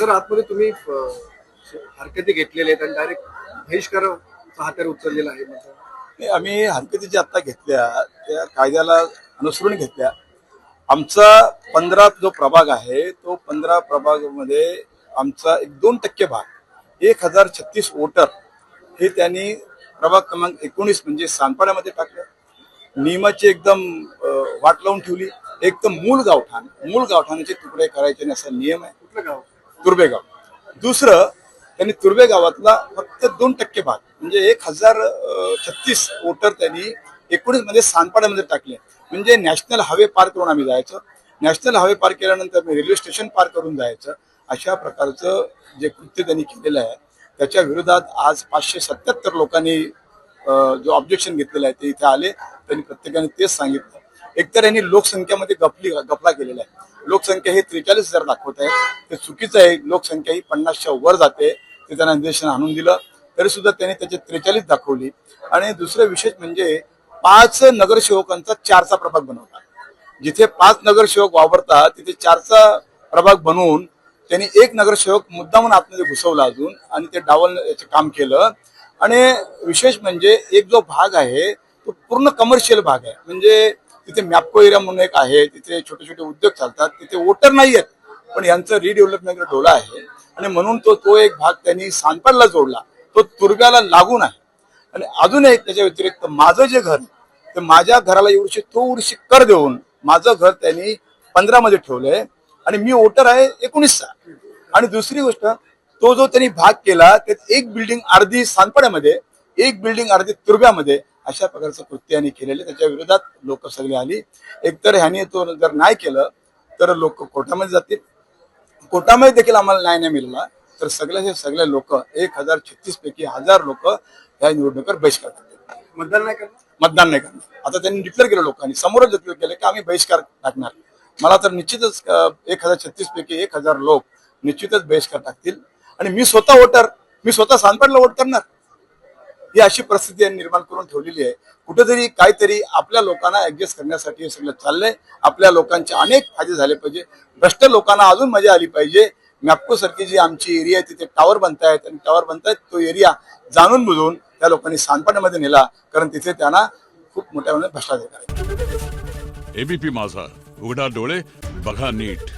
Sir आतमध्ये तुम्ही हरकती घेतलेल्या आहेत आणि डायरेक्ट बहिष्काराचा हात्यार उचललेला आहे. नाही, आम्ही हरकती ज्या आता घेतल्या त्या कायद्याला अनुसरून घेतल्या. आमचा पंधरा जो प्रभाग आहे तो पंधरा प्रभागामध्ये आमचा एक दोन टक्के भाग एक हजार छत्तीस वोटर हे त्यांनी प्रभाग क्रमांक एकोणीस म्हणजे सानपाड्यामध्ये टाकलं. नियमाची एकदम वाट लावून ठेवली. एक तर मूळ गावठाण मूळ गावठाणाचे तुकडे करायचे नाही असा नियम आहे. कुठलं गाव? तुर्बे गाव. दुसरं त्यांनी तुर्बे गावातला फक्त दोन टक्के भाग म्हणजे एक हजार छत्तीस वोटर त्यांनी एकोणीसमध्ये सानपाड्यामध्ये टाकले. म्हणजे नॅशनल हायवे पार करून आम्ही जायचं. नॅशनल हायवे पार केल्यानंतर मी रेल्वे स्टेशन पार करून जायचं. अशा प्रकारचं जे कृत्य त्यांनी केलेलं आहे त्याच्या विरोधात आज पाचशे सत्याहत्तर लोकांनी जो ऑब्जेक्शन घेतलेलं आहे ते इथे आले. त्यांनी प्रत्येकाने तेच सांगितलं. एकतर यांनी लोकसंख्यामध्ये गपली गपला केलेला आहे. लोकसंख्या ही त्रेचाळीस हजार दाखवत आहे. ते चुकीचं आहे. लोकसंख्या ही पन्नासच्या वर जाते. ते त्यांना निदर्शन आणून दिलं. तरी सुद्धा त्यांनी त्याचे त्रेचाळीस दाखवली. आणि दुसरं विशेष म्हणजे पाच नगरसेवकांचा चारचा प्रभाग बनवला. जिथे पाच नगरसेवक वावरतात तिथे चारचा प्रभाग बनवून त्यांनी एक नगरसेवक मुद्दामून आतमध्ये घुसवला अजून आणि ते डावल याचं काम केलं. आणि विशेष म्हणजे एक जो भाग आहे तो पूर्ण कमर्शियल भाग आहे. म्हणजे तिथे मॅपको एरिया म्हणून एक आहे तिथे छोटे छोटे उद्योग चालतात तिथे वोटर नाही आहेत पण यांचं रिडेव्हलपमेंट ढोला आहे. आणि म्हणून तो तो एक भाग त्यांनी सानपाडला जोडला. तो तुर्ब्याला लागून आहे आणि अजून एक त्याच्या व्यतिरिक्त माझं जे घर ते माझ्या घराला एवढीशी थोडीशी कर देऊन माझं घर त्यांनी पंधरा मध्ये ठेवलंय. आणि मी वोटर आहे एकोणीसचा आणि दुसरी गोष्ट तो जो त्यांनी भाग केला त्यात एक बिल्डिंग अर्धी सांदपाड्यामध्ये एक बिल्डिंग अर्धी तुर्ब्यामध्ये अशा प्रकारचं कृत्य यांनी केलेले त्याच्या विरोधात लोक सगळी आली. एकतर ह्याने तो जर नाही केलं तर लोक कोर्टामध्ये जातील. कोर्टामध्ये देखील आम्हाला न्याय नाही मिळाला तर सगळे हे सगळे लोक एक हजार छत्तीस पैकी हजार लोक या निवडणुकीवर बहिष्कार करतील. मतदान नाही करणार? मतदान नाही करणार. आता त्यांनी डिक्लेअर केलं लोकांनी समोरच डिक्लेअर केलं की आम्ही बहिष्कार टाकणार. मला तर निश्चितच एक हजार छत्तीस पैकी एक हजार लोक निश्चितच बहिष्कार टाकतील. आणि मी स्वतः वोटर मी स्वतः सानपाडला वोट करणार. ही अशी परिस्थिती निर्माण करून ठेवलेली आहे. कुठेतरी काहीतरी आपल्या लोकांना ऍडजस्ट करण्यासाठी हे सगळं चाललंय. आपल्या लोकांचे अनेक फायदे झाले पाहिजे. भ्रष्ट लोकांना अजून मजा आली पाहिजे. मॅपको सारखी जी आमची एरिया आहे तिथे टावर बनतायत आणि टावर बनतायत तो एरिया जाणून बुजून त्या लोकांनी सांडपाण्यामध्ये नेला. कारण तिथे त्यांना खूप मोठ्या प्रमाणात भ्रष्टाचार एबीपी माझा. उघडा डोळे बघा नीट.